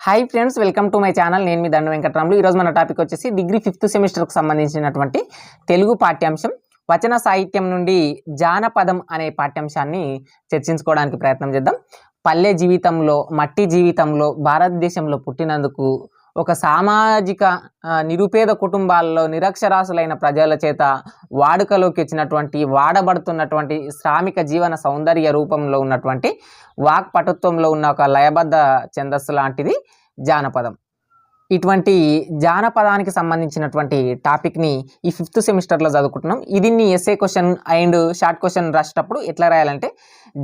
Hi friends welcome to my channel నేను మీ దండ వెంకటరాములు. ఈరోజు మన టాపిక్ వచ్చేసి డిగ్రీ ఫిఫ్త్ సెమిస్టర్కి సంబంధించినటువంటి తెలుగు పాఠ్యాంశం. వచన సాహిత్యం నుండి జానపదం అనే పాఠ్యాంశాన్ని చర్చించుకోవడానికి ప్రయత్నం చేద్దాం. పల్లె జీవితంలో మట్టి జీవితంలో భారతదేశంలో పుట్టినందుకు ఒక సామాజిక నిరుపేద కుటుంబాల్లో నిరక్షరాసులైన ప్రజల చేత వాడుకలోకి వచ్చినటువంటి వాడబడుతున్నటువంటి శ్రామిక జీవన సౌందర్య రూపంలో ఉన్నటువంటి వాక్పటుత్వంలో ఉన్న ఒక లయబద్ధ ఛందస్సు లాంటిది జానపదం. ఇటువంటి జానపదానికి సంబంధించినటువంటి టాపిక్ని ఈ ఫిఫ్త్ సెమిస్టర్లో చదువుకుంటున్నాం. దీన్ని SA question and short question రాసేటప్పుడు ఎట్లా రాయాలంటే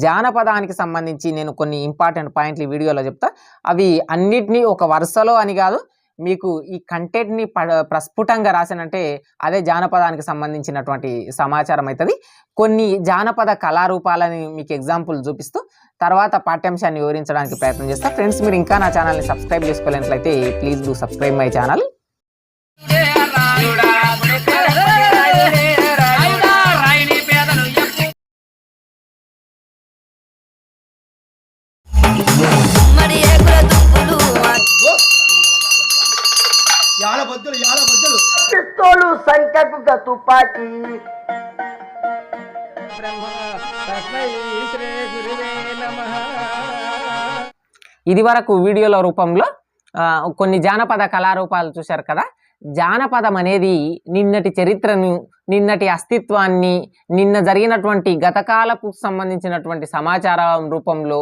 జానపదానికి సంబంధించి నేను కొన్ని ఇంపార్టెంట్ పాయింట్లు వీడియోలో చెప్తా. అవి అన్నిటినీ ఒక వరుసలో అని కాదు మీకు ఈ కంటెంట్ని ప ప్రస్ఫుటంగా రాసానంటే అదే జానపదానికి సంబంధించినటువంటి సమాచారం అవుతుంది కొన్ని జానపద కళారూపాలని మీకు ఎగ్జాంపుల్ చూపిస్తూ తర్వాత పాఠ్యాంశాన్ని వివరించడానికి ప్రయత్నం చేస్తా. ఫ్రెండ్స్ మీరు ఇంకా నా ఛానల్ని subscribe చేసుకోలేనట్లయితే please do subscribe my channel పిస్తోలు సంఖ్యకు తుపాకీ. ఇది వరకు వీడియోల రూపంలో కొన్ని జానపద కళారూపాలు చూశారు కదా? జానపదం అనేది నిన్నటి చరిత్రను నిన్నటి అస్తిత్వాన్ని నిన్న జరిగినటువంటి గతకాలకు సంబంధించినటువంటి సమాచారం రూపంలో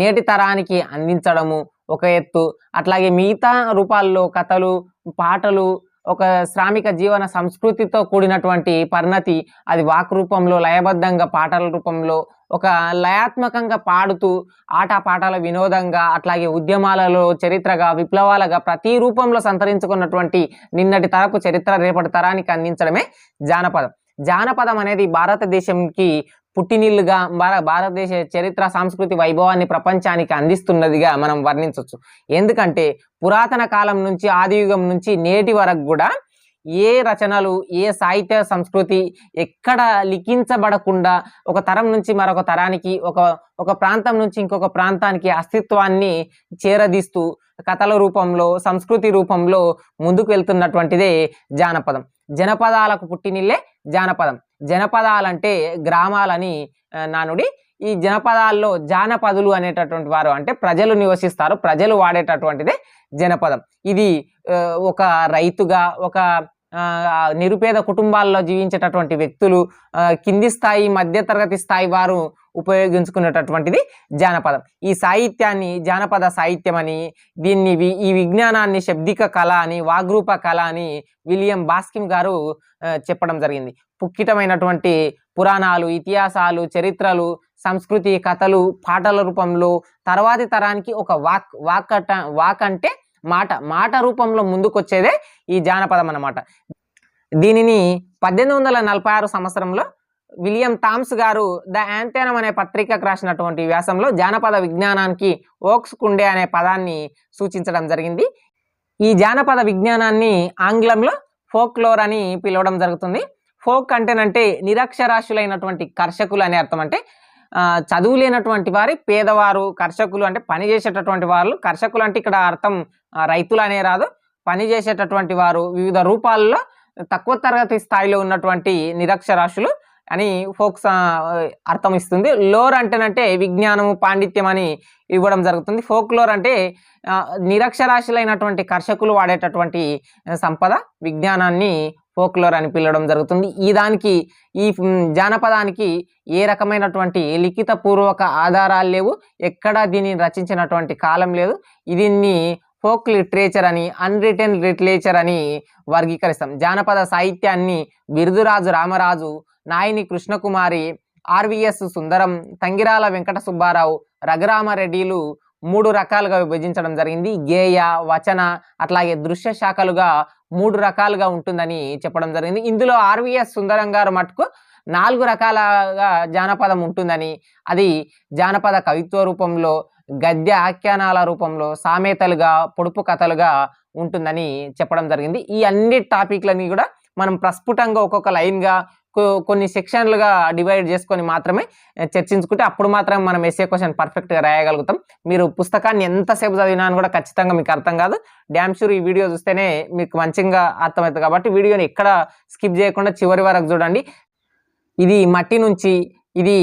నేటి తరానికి అందించడము ఒక ఎత్తు. అట్లాగే మిగతా రూపాల్లో కథలు పాటలు ఒక శ్రామిక జీవన సంస్కృతితో కూడినటువంటి పరిణతి అది వాక్ రూపంలో లయబద్ధంగా పాటల రూపంలో ఒక లయాత్మకంగా పాడుతూ ఆటపాటల వినోదంగా అట్లాగే ఉద్యమాలలో చరిత్రగా విప్లవాలుగా ప్రతి రూపంలో సంతరించుకున్నటువంటి నిన్నటి తరపు చరిత్ర రేపటి తరానికి అందించడమే జానపదం. జానపదం అనేది భారతదేశంకి పుట్టినిల్లుగా భార భారతదేశ చరిత్ర సాంస్కృతి వైభవాన్ని ప్రపంచానికి అందిస్తున్నదిగా మనం వర్ణించవచ్చు ఎందుకంటే పురాతన కాలం నుంచి ఆదియుగం నుంచి నేటి వరకు కూడా ఏ రచనలు ఏ సాహిత్య సంస్కృతి ఎక్కడ లిఖించబడకుండా ఒక తరం నుంచి మరొక తరానికి ఒక ఒక ప్రాంతం నుంచి ఇంకొక ప్రాంతానికి అస్తిత్వాన్ని చేరదీస్తూ కథల రూపంలో సంస్కృతి రూపంలో ముందుకు వెళ్తున్నటువంటిదే జానపదం. జనపదాలకు పుట్టినిల్లే జానపదం. జనపదాలంటే గ్రామాలని నానుడి. ఈ జనపదాల్లో జానపదులు అనేటటువంటి వారు అంటే ప్రజలు నివసిస్తారు ప్రజలు వాడేటటువంటిదే జనపదం. ఇది ఒక రైతుగా ఒక నిరుపేద కుటుంబాల్లో జీవించేటటువంటి వ్యక్తులు కింది స్థాయి మధ్యతరగతి స్థాయి వారు ఉపయోగించుకునేటటువంటిది జానపదం. ఈ సాహిత్యాన్ని జానపద సాహిత్యం అని దీన్ని ఈ విజ్ఞానాన్ని శబ్దిక కళ అని వాగ్రూప కళ అని విలియం బాస్కిమ్ గారు చెప్పడం జరిగింది. పుక్కిటమైనటువంటి పురాణాలు ఇతిహాసాలు చరిత్రలు సంస్కృతి కథలు పాటల రూపంలో తర్వాతి తరానికి ఒక వాక్ వాక్ వాక్ అంటే మాట మాట రూపంలో ముందుకొచ్చేదే ఈ జానపదం అన్నమాట దీనిని పద్దెనిమిది వందల నలభై ఆరు సంవత్సరంలో విలియం థామ్స్ గారు ద యాంతేనం అనే పత్రికకు రాసినటువంటి వ్యాసంలో జానపద విజ్ఞానానికి ఓక్స్ కుండే అనే పదాన్ని సూచించడం జరిగింది. ఈ జానపద విజ్ఞానాన్ని ఆంగ్లంలో ఫోక్లోర్ అని పిలవడం జరుగుతుంది. ఫోక్ అంటేనంటే నిరక్షరాస్యులైనటువంటి కర్షకులు అనే అర్థం అంటే చదువు లేనటువంటి వారి పేదవారు కర్షకులు అంటే పని చేసేటటువంటి వాళ్ళు కర్షకులు అంటే ఇక్కడ అర్థం రైతులు అనే రాదు. పని చేసేటటువంటి వారు వివిధ రూపాల్లో తక్కువ తరగతి స్థాయిలో ఉన్నటువంటి నిరక్షరాస్యులు. అని ఫోక్స్ అర్థం ఇస్తుంది లోర్ అంటేనంటే విజ్ఞానము పాండిత్యం అని ఇవ్వడం జరుగుతుంది. ఫోక్ లోర్ అంటే నిరక్షరాశులైనటువంటి కర్షకులు వాడేటటువంటి సంపద విజ్ఞానాన్ని ఫోక్లోర్ అని పిలవడం జరుగుతుంది. ఈ దానికి ఈ జానపదానికి ఏ రకమైనటువంటి లిఖిత పూర్వక ఆధారాలు లేవు. ఎక్కడా దీనిని రచించినటువంటి కాలం లేదు. దీన్ని ఫోక్ లిటరేచర్ అని అన్రిటర్న్ లిటరేచర్ అని వర్గీకరిస్తాం. జానపద సాహిత్యాన్ని బిరుదురాజు రామరాజు నాయని కృష్ణకుమారి ఆర్వీఎస్ సుందరం తంగిరాల వెంకట సుబ్బారావు రఘురామరెడ్డిలు మూడు రకాలుగా విభజించడం జరిగింది. గేయ వచన అట్లాగే దృశ్య శాఖలుగా మూడు రకాలుగా ఉంటుందని చెప్పడం జరిగింది. ఇందులో ఆర్వీఎస్ సుందరం గారు మటుకు నాలుగు రకాలుగా జానపదం ఉంటుందని అది జానపద కవిత్వ రూపంలో గద్య ఆఖ్యానాల రూపంలో సామెతలుగా పొడుపు కథలుగా ఉంటుందని చెప్పడం జరిగింది. ఈ అన్ని టాపిక్లని కూడా మనం ప్రస్ఫుటంగా ఒక్కొక్క లైన్గా కొన్ని సెక్షన్లుగా డివైడ్ చేసుకొని మాత్రమే చర్చించుకుంటే అప్పుడు మాత్రమే మనం ఎస్ఏ క్వశ్చన్ పర్ఫెక్ట్గా రాయగలుగుతాం. మీరు పుస్తకాన్ని ఎంతసేపు చదివినా అని కూడా ఖచ్చితంగా మీకు అర్థం కాదు. డ్యామ్ షూర్ ఈ వీడియో చూస్తేనే మీకు మంచిగా అర్థమవుతుంది కాబట్టి వీడియోని ఎక్కడ స్కిప్ చేయకుండా చివరి వరకు చూడండి. ఇది మట్టి నుంచి ఇది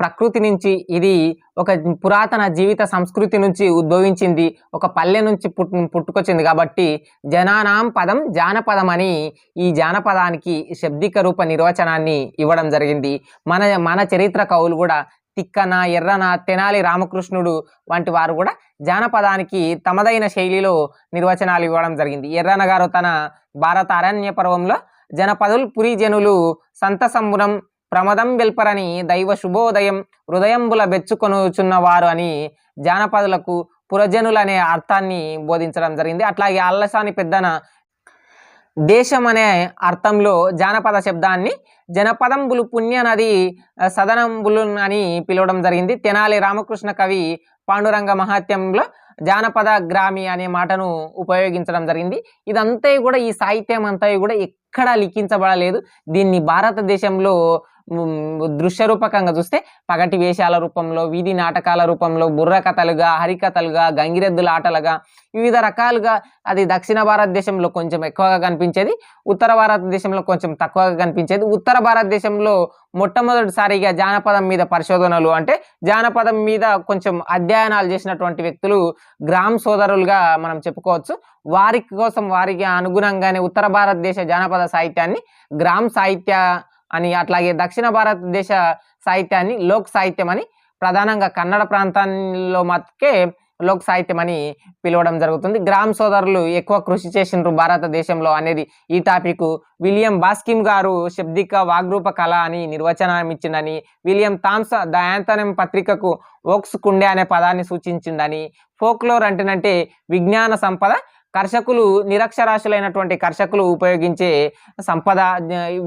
ప్రకృతి నుంచి ఇది ఒక పురాతన జీవిత సంస్కృతి నుంచి ఉద్భవించింది ఒక పల్లె నుంచి పుట్టు పుట్టుకొచ్చింది కాబట్టి జనానాం పదం జానపదం అని ఈ జానపదానికి శబ్దిక రూప నిర్వచనాన్ని ఇవ్వడం జరిగింది. మన మన చరిత్ర కవులు కూడా తిక్కన ఎర్రన తెనాలి రామకృష్ణుడు వంటి వారు కూడా జానపదానికి తమదైన శైలిలో నిర్వచనాలు ఇవ్వడం జరిగింది. ఎర్రన గారు తన భారత అరణ్య పర్వంలో జనపదులు పురిజనులు సంతసంబురం ప్రమదం వెల్పరని దైవ శుభోదయం హృదయంబుల బెచ్చుకొనుచున్నవారు అని జానపదులకు పురజనులనే అర్థాన్ని బోధించడం జరిగింది. అట్లాగే అల్లసాని పెద్దన దేశం అనే అర్థంలో జానపద శబ్దాన్ని జనపదంబులు పుణ్య నది సదనంబులు అని పిలవడం జరిగింది. తెనాలి రామకృష్ణ కవి పాండురంగ మహాత్యంలో జానపద గ్రామి అనే మాటను ఉపయోగించడం జరిగింది. ఇదంతా కూడా ఈ సాహిత్యం అంతా కూడా ఎక్కడా లిఖించబడలేదు. దీన్ని భారతదేశంలో దృశ్యరూపకంగా చూస్తే పగటి వేషాల రూపంలో వీధి నాటకాల రూపంలో బుర్ర కథలుగా హరికథలుగా గంగిరెద్దుల ఆటలుగా వివిధ రకాలుగా అది దక్షిణ భారతదేశంలో కొంచెం ఎక్కువగా కనిపించేది ఉత్తర భారతదేశంలో కొంచెం తక్కువగా కనిపించేది. ఉత్తర భారతదేశంలో మొట్టమొదటిసారిగా జానపదం మీద పరిశోధనలు అంటే జానపదం మీద కొంచెం అధ్యయనాలు చేసినటువంటి వ్యక్తులు గ్రామ్ సోదరులుగా మనం చెప్పుకోవచ్చు. వారి కోసం వారికి అనుగుణంగానే ఉత్తర భారతదేశ జానపద సాహిత్యాన్ని గ్రామ్ సాహిత్య అని అట్లాగే దక్షిణ భారతదేశ సాహిత్యాన్ని లోక్ సాహిత్యం అని ప్రధానంగా కన్నడ ప్రాంతాల్లో మాత్రకే లోక్ సాహిత్యం అని పిలవడం జరుగుతుంది. గ్రామ్ సోదరులు ఎక్కువ కృషి చేసిండ్రు భారతదేశంలో అనేది ఈ టాపిక్. విలియం బాస్కిమ్ గారు శబ్దిక వాగ్రూప కళ అని నిర్వచనం ఇచ్చిండని విలియం థామ్స్ ద యాంతనం పత్రికకు ఓక్స్ కుండే అనే పదాన్ని సూచించిందని ఫోక్లోర్ అంటేనంటే విజ్ఞాన సంపద కర్షకులు నిరక్షరాశులైనటువంటి కర్షకులు ఉపయోగించే సంపద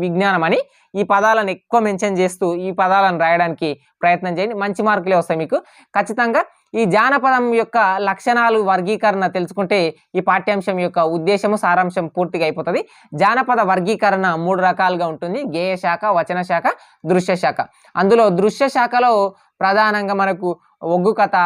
విజ్ఞానం అని ఈ పదాలను ఎక్కువ మెన్షన్ చేస్తూ ఈ పదాలను రాయడానికి ప్రయత్నం చేయండి. మంచి మార్కులే వస్తాయి మీకు. ఖచ్చితంగా ఈ జానపదం యొక్క లక్షణాలు వర్గీకరణ తెలుసుకుంటే ఈ పాఠ్యాంశం యొక్క ఉద్దేశము సారాంశం పూర్తిగా అయిపోతుంది. జానపద వర్గీకరణ మూడు రకాలుగా ఉంటుంది. గేయ శాఖ వచన శాఖ దృశ్య శాఖ. అందులో దృశ్య శాఖలో ప్రధానంగా మనకు ఒగ్గు కథ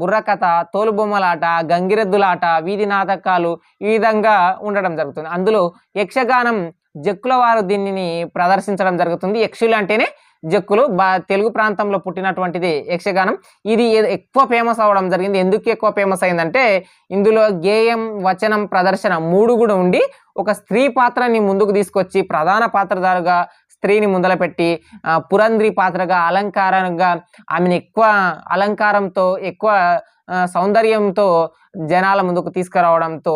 బుర్రకథ తోలుబొమ్మలాట గంగిరెద్దులాట వీధి నాటకాలు ఈ విధంగా ఉండడం జరుగుతుంది. అందులో యక్షగానం జక్కుల వారు దీనిని ప్రదర్శించడం జరుగుతుంది. యక్షులు అంటేనే జక్కులు. బా తెలుగు ప్రాంతంలో పుట్టినటువంటిది యక్షగానం. ఇది ఎక్కువ ఫేమస్ అవ్వడం జరిగింది. ఎందుకు ఎక్కువ ఫేమస్ అయిందంటే ఇందులో గేయం వచనం ప్రదర్శన మూడు కూడా ఉండి ఒక స్త్రీ పాత్రని ముందుకు తీసుకొచ్చి ప్రధాన పాత్రధారుగా స్త్రీని ముందల పెట్టి పురంధ్రి పాత్రగా అలంకారంగా ఆమెను ఎక్కువ అలంకారంతో ఎక్కువ సౌందర్యంతో జనాల ముందుకు తీసుకురావడంతో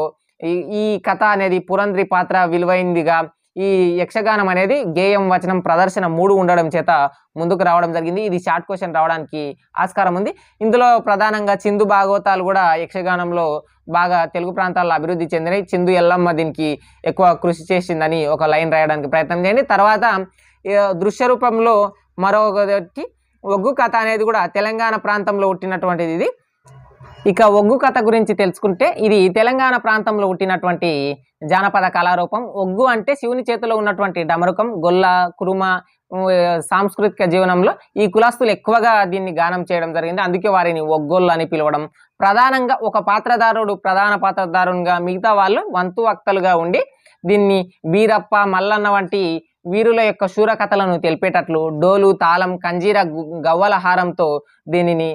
ఈ ఈ కథ అనేది పురంధ్రి పాత్ర విలువైందిగా ఈ యక్షగానం అనేది గేయం వచనం ప్రదర్శన మూడు ఉండడం చేత ముందుకు రావడం జరిగింది. ఇది షార్ట్ క్వశ్చన్ రావడానికి ఆస్కారం ఉంది. ఇందులో ప్రధానంగా చిందు భాగవతాలు కూడా యక్షగానంలో బాగా తెలుగు ప్రాంతాల్లో అభివృద్ధి చెందినాయి చిందు ఎల్లమ్మ దీనికి ఎక్కువ కృషి చేసిందని ఒక లైన్ రాయడానికి ప్రయత్నం చేయండి. తర్వాత దృశ్య రూపంలో మరొకటి ఒగ్గు కథ అనేది కూడా తెలంగాణ ప్రాంతంలో పుట్టినటువంటిది ఇది. ఇక ఒగ్గు కథ గురించి తెలుసుకుంటే ఇది తెలంగాణ ప్రాంతంలో పుట్టినటువంటి జానపద కళారూపం. ఒగ్గు అంటే శివుని చేతిలో ఉన్నటువంటి డమరుకం గొల్ల కురుమ సాంస్కృతిక జీవనంలో ఈ కులాస్తులు ఎక్కువగా దీన్ని గానం చేయడం జరిగింది. అందుకే వారిని ఒగ్గొల్లు అని పిలవడం ప్రధానంగా ఒక పాత్రధారుడు ప్రధాన పాత్రధారునిగా మిగతా వాళ్ళు వంతు వక్తలుగా ఉండి దీన్ని బీరప్ప మల్లన్న వంటి వీరుల యొక్క శూర కథలను తెలిపేటట్లు డోలు తాళం కంజీర గు- గవ్వల హారంతో దీనిని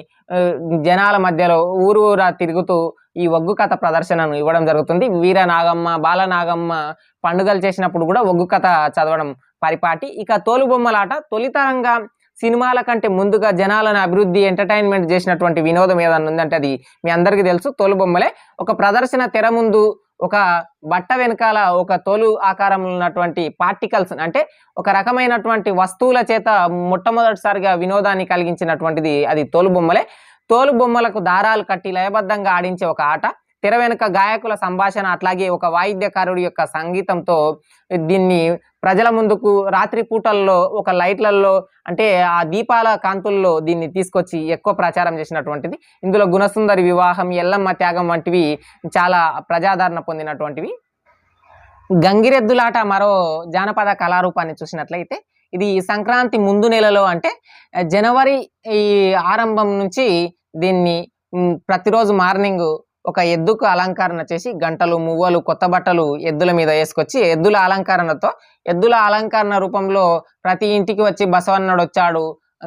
జనాల మధ్యలో ఊరు ఊరా తిరుగుతూ ఈ ఒగ్గు కథ ప్రదర్శనను ఇవ్వడం జరుగుతుంది. వీర నాగమ్మ బాల నాగమ్మ పండుగలు చేసినప్పుడు కూడా ఒగ్గు కథ చదవడం పరిపాటి. ఇక తోలుబొమ్మలాట తొలితరంగా సినిమాల కంటే ముందుగా జనాలను అభివృద్ధి ఎంటర్టైన్మెంట్ చేసినటువంటి వినోదం ఏదన్నా ఉందంటే అది మీ అందరికీ తెలుసు. తోలుబొమ్మలే ఒక ప్రదర్శన తెర ముందు ఒక బట్ట వెనకాల ఒక తోలు ఆకారంలో ఉన్నటువంటి పార్టికల్స్ అంటే ఒక రకమైనటువంటి వస్తువుల చేత మొట్టమొదటిసారిగా వినోదాన్ని కలిగించినటువంటిది అది తోలుబొమ్మలే తోలుబొమ్మలకు దారాలు కట్టి లయబద్ధంగా ఆడించే ఒక ఆట. తెర వెనుక గాయకుల సంభాషణ అట్లాగే ఒక వాయిద్యకారుడి యొక్క సంగీతంతో దీన్ని ప్రజల ముందుకు రాత్రి పూటల్లో ఒక లైట్లలో అంటే ఆ దీపాల కాంతుల్లో దీన్ని తీసుకొచ్చి ఎక్కువ ప్రచారం చేసినటువంటిది. ఇందులో గుణసుందరి వివాహం ఎల్లమ్మ త్యాగం వంటివి చాలా ప్రజాదరణ పొందినటువంటివి. గంగిరెద్దులాట మరో జానపద కళారూపాన్ని చూసినట్లయితే ఇది సంక్రాంతి ముందు నెలలో అంటే జనవరి ఈ ఆరంభం నుంచి దీన్ని ప్రతిరోజు మార్నింగ్ ఒక ఎద్దుకు అలంకరణ చేసి గంటలు మువ్వలు కొత్త బట్టలు ఎద్దుల మీద వేసుకొచ్చి ఎద్దుల అలంకరణతో ఎద్దుల అలంకరణ రూపంలో ప్రతి ఇంటికి వచ్చి బసవన్నడు వచ్చాడు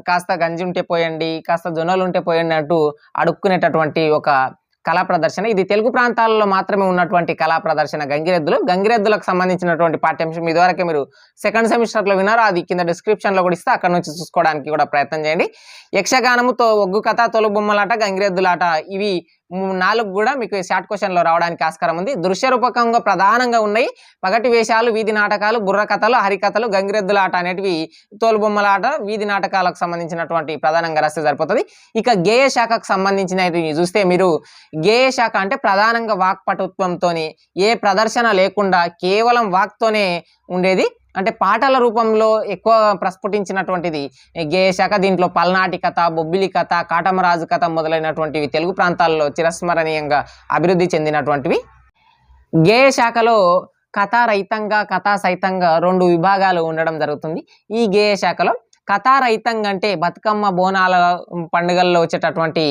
కాస్త గంజి ఉంటే పోయండి కాస్త జొన్నలు ఉంటే పోయండి అంటూ అడుక్కునేటటువంటి ఒక కళా ప్రదర్శన. ఇది తెలుగు ప్రాంతాలలో మాత్రమే ఉన్నటువంటి కళా ప్రదర్శన. గంగిరెద్దులు గంగిరెద్దులకు సంబంధించినటువంటి పాఠ్యాంశం ఇదివరకే మీరు సెకండ్ సెమిస్టర్లో విన్నారో? అది కింద డిస్క్రిప్షన్లో కూడా ఇస్తే అక్కడ నుంచి చూసుకోవడానికి కూడా ప్రయత్నం చేయండి. యక్షగానముతో ఒగ్గు కథ తొలు బొమ్మలాట గంగిరెద్దులాట ఇవి నాలుగు కూడా మీకు షార్ట్ క్వశ్చన్లో రావడానికి ఆస్కారం ఉంది. దృశ్య రూపకంగా ప్రధానంగా ఉన్నాయి. పగటి వేషాలు వీధి నాటకాలు బుర్రకథలు కథలు హరికథలు గంగిరెద్దులాట అనేటివి తోలుబొమ్మలాట వీధి నాటకాలకు సంబంధించినటువంటి ప్రధానంగా రాస్తే సరిపోతుంది. ఇక గేయ శాఖకు సంబంధించినవి చూస్తే మీరు గేయ శాఖ అంటే ప్రధానంగా వాక్పటుత్వంతో ఏ ప్రదర్శన లేకుండా కేవలం వాక్తోనే ఉండేది. అంటే పాటల రూపంలో ఎక్కువ ప్రస్ఫుటించినటువంటిది గేయశాఖ గేయ శాఖ దీంట్లో పల్నాటి కథ బొబ్బిలి కథ కాటమరాజు కథ మొదలైనటువంటివి తెలుగు ప్రాంతాల్లో చిరస్మరణీయంగా అభివృద్ధి చెందినటువంటివి. గేయ శాఖలో కథారహితంగా కథాసహితంగా రెండు విభాగాలు ఉండడం జరుగుతుంది. ఈ గేయ శాఖలో కథారహితంగా అంటే బతుకమ్మ బోనాల పండుగల్లో వచ్చేటటువంటి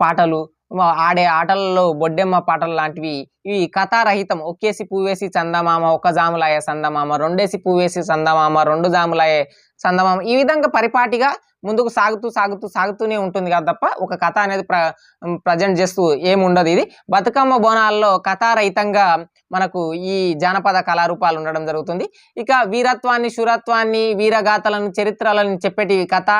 పాటలు ఆడే ఆటలలో బొడ్డెమ్మ పాటలు లాంటివి ఇవి కథారహితం. ఒకేసి పువ్వేసి చందమామ ఒక జాములాయ సందమామ రెండేసి పువ్వేసి చందమామ రెండు జాములాయ చందమామ. ఈ విధంగా పరిపాటిగా ముందుకు సాగుతూ సాగుతూ సాగుతూనే ఉంటుంది కదా తప్ప ఒక కథ అనేది ప్ర ప్రజెంట్ చేస్తూ ఏముండదు ఇది. బతుకమ్మ బోనాల్లో కథారహితంగా మనకు ఈ జానపద కళారూపాలు ఉండడం జరుగుతుంది. ఇక వీరత్వాన్ని శురత్వాన్ని వీరగాథలను చరిత్రలను చెప్పేటి కథ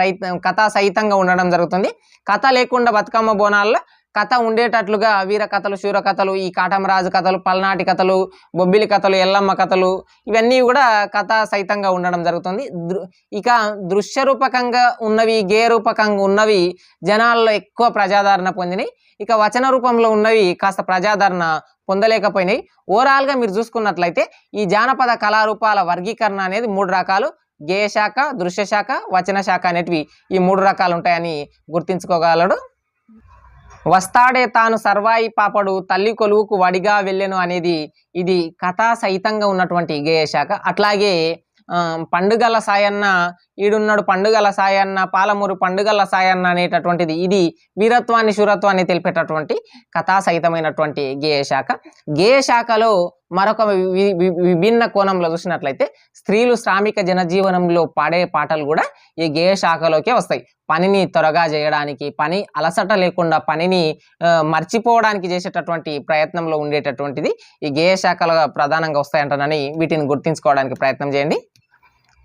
రహిత కథా సహితంగా ఉండడం జరుగుతుంది. కథ లేకుండా బతుకమ్మ బోనాల్లో కథ ఉండేటట్లుగా వీర కథలు శూర కథలు ఈ కాటమరాజు కథలు పల్నాటి కథలు బొబ్బిలి కథలు ఎల్లమ్మ కథలు ఇవన్నీ కూడా కథ సహితంగా ఉండడం జరుగుతుంది. దృ- ఇక దృశ్య రూపకంగా ఉన్నవి గేయ రూపకంగా ఉన్నవి జనాల్లో ఎక్కువ ప్రజాదరణ పొందినాయి. ఇక వచన రూపంలో ఉన్నవి కాస్త ప్రజాదరణ పొందలేకపోయినాయి. ఓవరాల్గా మీరు చూసుకున్నట్లయితే ఈ జానపద కళారూపాల వర్గీకరణ అనేది మూడు రకాలు. గేయ శాఖ దృశ్య శాఖ వచన శాఖ అనేటివి ఈ మూడు రకాలు ఉంటాయని గుర్తించుకోగలడు. వస్తాడే తాను సర్వాయి పాపడు తల్లి కొలువుకు వడిగా వెళ్ళెను అనేది ఇది కథా సహితంగా ఉన్నటువంటి గేయశాఖ అట్లాగే పండుగల సాయన్న ఈడున్నాడు పండుగల సాయన్న పాలమూరు పండుగల సాయన్న అనేటటువంటిది ఇది వీరత్వాన్ని శూరత్వాన్ని తెలిపేటటువంటి కథా సహితమైనటువంటి గేయశాఖ గేయశాఖలో మరొక వి- విభిన్న కోణంలో చూసినట్లయితే స్త్రీలు శ్రామిక జనజీవనంలో పాడే పాటలు కూడా ఈ గేయ శాఖలోకే వస్తాయి. పనిని త్వరగా చేయడానికి పని అలసట లేకుండా పనిని మర్చిపోవడానికి చేసేటటువంటి ప్రయత్నంలో ఉండేటటువంటిది ఈ గేయ శాఖలు ప్రధానంగా వస్తాయంటానని వీటిని గుర్తించుకోవడానికి ప్రయత్నం చేయండి.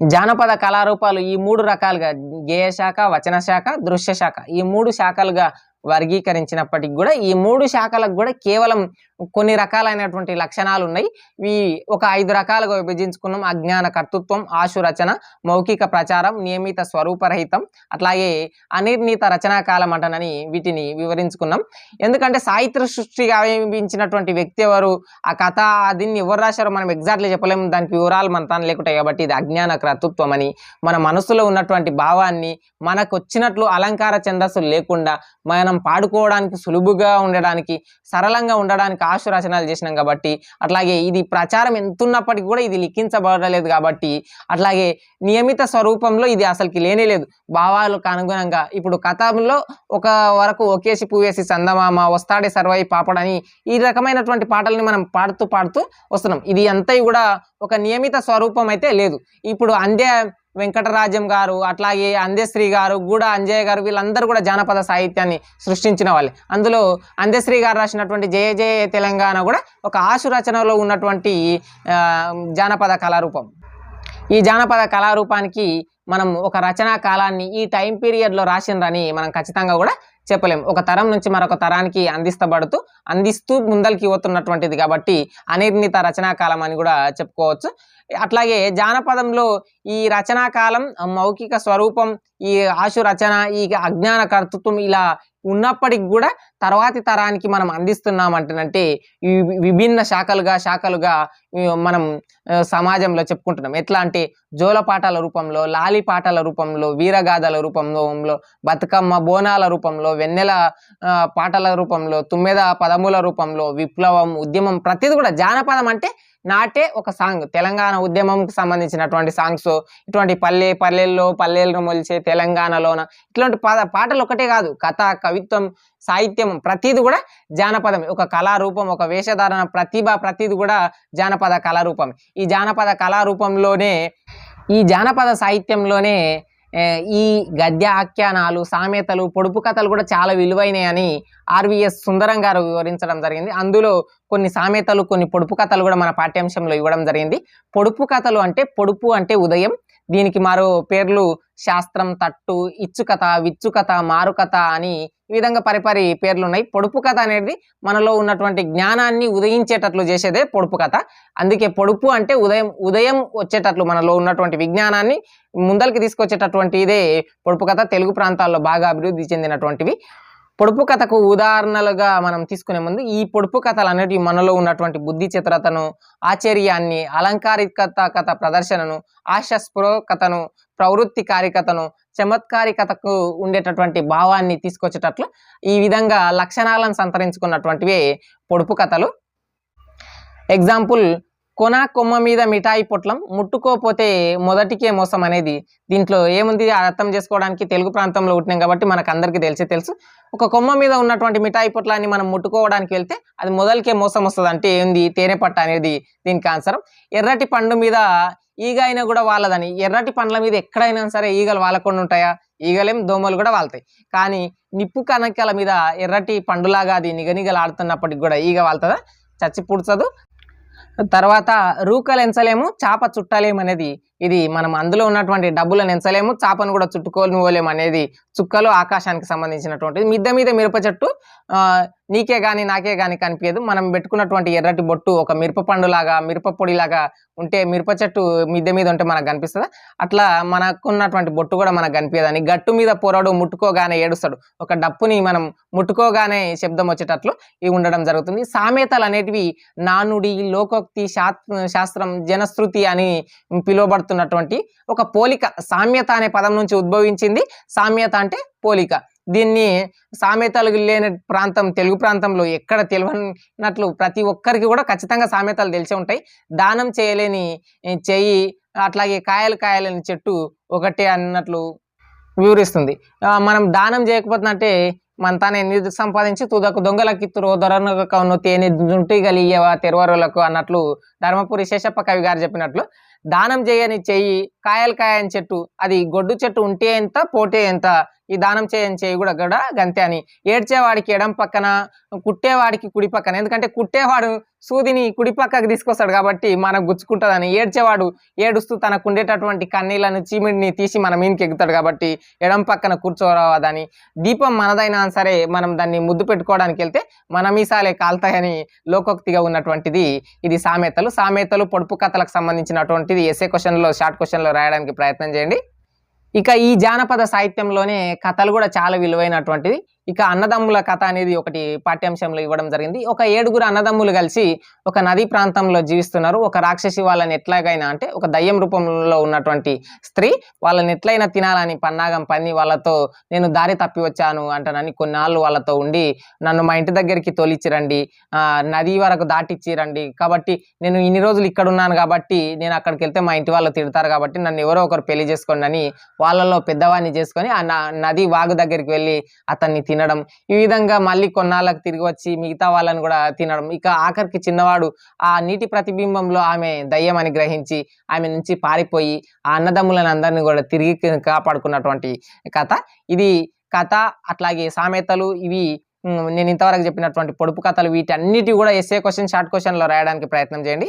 జానపద కళారూపాలు ఈ మూడు రకాలుగా గేయ శాఖ వచన శాఖ దృశ్య శాఖ ఈ మూడు శాఖలుగా వర్గీకరించినప్పటికి కూడా ఈ మూడు శాఖలకు కూడా కేవలం కొన్ని రకాలైనటువంటి లక్షణాలు ఉన్నాయి. ఈ ఒక ఐదు రకాలుగా విభజించుకున్నాం. అజ్ఞాన కర్తృత్వం ఆశు రచన మౌఖిక ప్రచారం నియమిత స్వరూపరహితం అట్లాగే అనిర్ణీత రచనాకాలం అంటనని వీటిని వివరించుకున్నాం. ఎందుకంటే సాహిత్య సృష్టిగా ఆవించినటువంటి వ్యక్తి ఎవరు? ఆ కథ దీన్ని ఎవరు రాశారో మనం ఎగ్జాక్ట్లీ చెప్పలేము. దానికి వివరాలు మన తాను లేకుంటాయి కాబట్టి ఇది అజ్ఞాన కర్తృత్వం అని మన మనసులో ఉన్నటువంటి భావాన్ని మనకు వచ్చినట్లు అలంకార ఛందస్సులు లేకుండా మనం మనం పాడుకోవడానికి సులువుగా ఉండడానికి సరళంగా ఉండడానికి ఆశు రచనలు చేసినాం కాబట్టి అట్లాగే ఇది ప్రచారం ఎంతున్నప్పటికీ కూడా ఇది లిఖించబడలేదు కాబట్టి అట్లాగే నియమిత స్వరూపంలో ఇది అసలుకి లేనే లేదు. భావాలకు అనుగుణంగా ఇప్పుడు కథంలో ఒక వరకు ఒకేసి పువ్వేసి చందమామ వస్తాడే సర్వై పాపడని ఈ రకమైనటువంటి పాటల్ని మనం పాడుతూ పాడుతూ వస్తున్నాం. ఇది అంతా కూడా ఒక నియమిత స్వరూపం అయితే లేదు. ఇప్పుడు అందే వెంకటరాజ్యం గారు అట్లాగే అందశ్రీ గారు గూడ అంజయ్య గారు వీళ్ళందరూ కూడా జానపద సాహిత్యాన్ని సృష్టించిన వాళ్ళే. అందులో అందశ్రీ గారు రాసినటువంటి జయ జయ తెలంగాణ కూడా ఒక ఆశు రచనలో ఉన్నటువంటి జానపద కళారూపం. ఈ జానపద కళారూపానికి మనం ఒక రచనా కాలాన్ని ఈ టైం పీరియడ్లో రాసిండ్రని మనం ఖచ్చితంగా కూడా చెప్పలేం. ఒక తరం నుంచి మరొక తరానికి అందిస్తబడుతూ అందిస్తూ ముందలకి పోతున్నటువంటిది కాబట్టి అనిర్ణిత రచనా కాలం అని కూడా చెప్పుకోవచ్చు. అట్లాగే జానపదంలో ఈ రచనా కాలం మౌఖిక స్వరూపం ఈ ఆశు రచన ఈ అజ్ఞాన కర్తృత్వం ఇలా ఉన్నప్పటికి కూడా తర్వాతి తరానికి మనం అందిస్తున్నామంటేనంటే ఈ విభిన్న శాఖలుగా శాఖలుగా మనం సమాజంలో చెప్పుకుంటున్నాం. ఎట్లా అంటే జోలపాటల రూపంలో లాలి పాటల రూపంలో వీరగాథల రూపంలో బతుకమ్మ బోనాల రూపంలో వెన్నెల పాటల రూపంలో తుమ్మెద పదముల రూపంలో విప్లవం ఉద్యమం ప్రతిది కూడా జానపదం అంటే నాటే ఒక సాంగ్. తెలంగాణ ఉద్యమంకి సంబంధించినటువంటి సాంగ్స్ ఇటువంటి పల్లె పల్లెల్లో పల్లెలను మొలిచే తెలంగాణలోన ఇట్లాంటి పద పాటలు ఒకటే కాదు. కథ కవిత్వం సాహిత్యం ప్రతిది కూడా జానపదం ఒక కళారూపం ఒక వేషధారణ ప్రతిభ ప్రతిది కూడా జానపద కళారూపం ఈ జానపద కళారూపంలోనే ఈ జానపద సాహిత్యంలోనే ఈ గద్య ఆఖ్యానాలు సామెతలు పొడుపు కథలు కూడా చాలా విలువైనవి అని ఆర్విఎస్ సుందరం గారు వివరించడం జరిగింది. అందులో కొన్ని సామెతలు కొన్ని పొడుపు కథలు కూడా మన పాఠ్యాంశంలో ఇవ్వడం జరిగింది. పొడుపు కథలు అంటే పొడుపు అంటే ఉదయం. దీనికి మరో పేర్లు శాస్త్రం తట్టు ఇచ్చుకథ విచ్చుకథ మారుకథ అని ఈ విధంగా పరిపరి పేర్లు ఉన్నాయి పొడుపు కథ అనేది మనలో ఉన్నటువంటి జ్ఞానాన్ని ఉదయించేటట్లు చేసేదే పొడుపు కథ. అందుకే పొడుపు అంటే ఉదయం ఉదయం వచ్చేటట్లు మనలో ఉన్నటువంటి విజ్ఞానాన్ని ముందలకి తీసుకొచ్చేటటువంటి ఇదే పొడుపు కథ. తెలుగు ప్రాంతాల్లో బాగా అభివృద్ధి చెందినటువంటివి. పొడుపు కథకు ఉదాహరణలుగా మనం తీసుకునే ముందు ఈ పొడుపు కథలు అనేటివి మనలో ఉన్నటువంటి బుద్ధి చిత్రతను ఆశ్చర్యాన్ని అలంకారికత కథ ప్రదర్శనను ఆశాస్పృహకతను ప్రవృత్తికారికతను చమత్కారికతకు ఉండేటటువంటి భావాన్ని తీసుకొచ్చేటట్లు ఈ విధంగా లక్షణాలను సంతరించుకున్నటువంటివే పొడుపు కథలు. ఎగ్జాంపుల్ కొన కొమ్మ మీద మిఠాయి పొట్లం ముట్టుకోపోతే మొదటికే మోసం అనేది. దీంట్లో ఏముంది? అర్థం చేసుకోవడానికి తెలుగు ప్రాంతంలో ఉంటున్నాం కాబట్టి మనకు అందరికీ తెలిసే తెలుసు. ఒక కొమ్మ మీద ఉన్నటువంటి మిఠాయి పొట్లాన్ని మనం ముట్టుకోవడానికి వెళ్తే అది మొదలకే మోసం వస్తుంది అంటే ఏంది తేనెపట్ట అనేది దీనికి ఆన్సర్. ఎర్రటి పండు మీద ఈగ అయినా కూడా వాళ్ళదని. ఎర్రటి పండ్ల మీద ఎక్కడైనా సరే ఈగలు వాళ్ళకుండా ఉంటాయా? ఈగలేం దోమలు కూడా వాళ్తాయి కానీ నిప్పు కనకల మీద ఎర్రటి పండులాగా అది నిగనిగలాడుతున్నప్పటికి కూడా ఈగ వాళ్తుందా చచ్చి పుడుచదు తర్వాత రూకలు ఎంచలేము చాప చుట్టలేము అనేది ఇది మనం అందులో ఉన్నటువంటి డబ్బులను ఎంచలేము చాపను కూడా చుట్టుకోలేము అనేది చుక్కలు ఆకాశానికి సంబంధించినటువంటిది. మిద్దె మీద మిరప చెట్టు నీకే కానీ నాకే కానీ కనిపించదు. మనం పెట్టుకున్నటువంటి ఎర్రటి బొట్టు ఒక మిరప పండులాగా మిరప పొడిలాగా ఉంటే మిరప చెట్టు మిద్దె మీద ఉంటే మనకు కనిపిస్తుంది? అట్లా మనకున్నటువంటి బొట్టు కూడా మనకు కనిపించదని గట్టు మీద పొరడు ముట్టుకోగానే ఏడుస్తాడు. ఒక డప్పుని మనం ముట్టుకోగానే శబ్దం వచ్చేటట్లు ఇవి ఉండడం జరుగుతుంది. సామెతలు అనేటివి నానుడి లోకోక్తి శాస్త్రం జనశ్రుతి అని చేస్తున్నటువంటి ఒక పోలిక. సామ్యత అనే పదం నుంచి ఉద్భవించింది. సామ్యత అంటే పోలిక. దీన్ని సామెతలు లేని ప్రాంతం తెలుగు ప్రాంతంలో ఎక్కడ తెలియనట్లు ప్రతి ఒక్కరికి కూడా ఖచ్చితంగా సామెతలు తెలిసే ఉంటాయి. దానం చేయలేని చెయ్యి అట్లాగే కాయలు కాయలేని చెట్టు ఒకటే అన్నట్లు వివరిస్తుంది. మనం దానం చేయకపోతుందంటే మన తన ఎన్ని సంపాదించి తుదకు దొంగలకి దొరనకను తేనె జుంటి గలియవా తెరవరులకు అన్నట్లు ధర్మపురి శేషప్ప కవి గారు చెప్పినట్లు దానం చేయని చెయ్యి కాయలు కాయని చెట్టు అది గొడ్డు చెట్టు ఉంటే ఎంత పోటే ఎంత? ఈ దానం చేయని చేయి కూడా కూడా గంతే అని. ఏడ్చేవాడికి ఎడం పక్కన కుట్టేవాడికి కుడి పక్కన. ఎందుకంటే కుట్టేవాడు సూదిని కుడి పక్కకు తీసుకొస్తాడు కాబట్టి మనకు గుచ్చుకుంటుందని. ఏడ్చేవాడు ఏడుస్తూ తనకు ఉండేటటువంటి కన్నీళ్ళను చీమిడిని తీసి మన మీదకి ఎక్కుతాడు కాబట్టి ఎడం పక్కన కూర్చోరావదని దీపం మనదైనా సరే మనం దాన్ని ముద్దు పెట్టుకోవడానికి వెళ్తే మన మీసాలే కాల్తాయని లోకోక్తిగా ఉన్నటువంటిది ఇది సామెతలు. సామెతలు పొడుపు కథలకు సంబంధించినటువంటిది ఎస్ఏ క్వశ్చన్లో షార్ట్ క్వశ్చన్లో రాయడానికి ప్రయత్నం చేయండి. ఇక ఈ జానపద సాహిత్యంలోనే కథలు కూడా చాలా విలువైనటువంటిది ఇక అన్నదమ్ముల కథ అనేది ఒకటి పాఠ్యాంశంలో ఇవ్వడం జరిగింది. ఒక ఏడుగురు అన్నదమ్ములు కలిసి ఒక నదీ ప్రాంతంలో జీవిస్తున్నారు. ఒక రాక్షసి వాళ్ళని ఎట్లాగైనా అంటే ఒక దయ్యం రూపంలో ఉన్నటువంటి స్త్రీ వాళ్ళని ఎట్లయినా తినాలని పన్నాగం పన్ని వాళ్ళతో నేను దారి తప్పి వచ్చాను అంటానని కొన్నాళ్ళు వాళ్ళతో ఉండి నన్ను మా ఇంటి దగ్గరికి తోలిచ్చిరండి. ఆ, నది వరకు దాటిచ్చిరండి. కాబట్టి నేను ఇన్ని రోజులు ఇక్కడ ఉన్నాను కాబట్టి నేను అక్కడికి వెళ్తే మా ఇంటి వాళ్ళు తిడతారు కాబట్టి నన్ను ఎవరో ఒకరు పెళ్ళి చేసుకోండి అని వాళ్ళలో పెద్దవాడిని చేసుకొని ఆ న- నది వాగు దగ్గరికి వెళ్ళి అతన్ని తినడం ఈ విధంగా మళ్ళీ కొన్నాళ్ళకి తిరిగి వచ్చి మిగతా వాళ్ళని కూడా తినడం. ఇక ఆఖరికి చిన్నవాడు ఆ నీటి ప్రతిబింబంలో ఆమె దయ్యం అని గ్రహించి ఆమె నుంచి పారిపోయి ఆ అన్నదమ్ములను అందరినీ కూడా తిరిగి కాపాడుకున్నటువంటి కథ. ఇది కథ అట్లాగే సామెతలు ఇవి నేను ఇంతవరకు చెప్పినటువంటి పొడుపు కథలు వీటన్నిటి కూడా ఎస్ఏ క్వశ్చన్ షార్ట్ క్వశ్చన్లో రాయడానికి ప్రయత్నం చేయండి.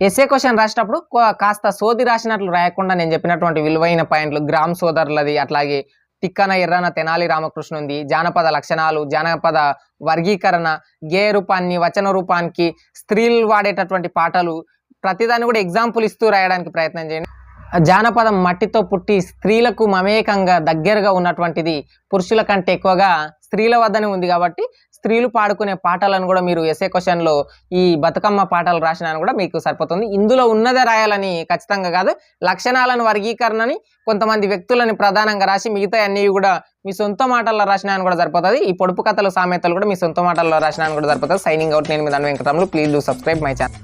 ఎస్ఏ క్వశ్చన్ రాసేటప్పుడు కాస్త సోది రాసినట్లు రాయకుండా నేను చెప్పినటువంటి విలువైన పాయింట్లు గ్రామ్ సోదరులది అట్లాగే తిక్కన ఎర్రన తెనాలి రామకృష్ణ ఉంది జానపద లక్షణాలు జానపద వర్గీకరణ గేయ రూపాన్ని వచన రూపానికి స్త్రీలు వాడేటటువంటి పాటలు ప్రతిదాన్ని కూడా ఎగ్జాంపుల్ ఇస్తూ రాయడానికి ప్రయత్నం చేయండి. జానపదం మట్టితో పుట్టి స్త్రీలకు మమేకంగా దగ్గరగా ఉన్నటువంటిది పురుషుల కంటే ఎక్కువగా స్త్రీల వద్దనే ఉంది కాబట్టి స్త్రీలు పాడుకునే పాటలను కూడా మీరు ఎస్ఏ క్వశ్చన్లో ఈ బతుకమ్మ పాటలు రాసినా కూడా మీకు సరిపోతుంది. ఇందులో ఉన్నదే రాయాలని ఖచ్చితంగా కాదు లక్షణాలను వర్గీకరణని కొంతమంది వ్యక్తులని ప్రధానంగా రాసి మిగతా అన్ని కూడా మీ సొంత మాటల్లో రాసినాను కూడా సరిపోతుంది. ఈ పొడుపు కథలు సామెతలు కూడా మీ సొంత మాటల్లో రాసినాను కూడా సరిపోతుంది. సైనింగ్ అవుట్ నేను మీ దాని Venkataramulu. Please do subscribe my channel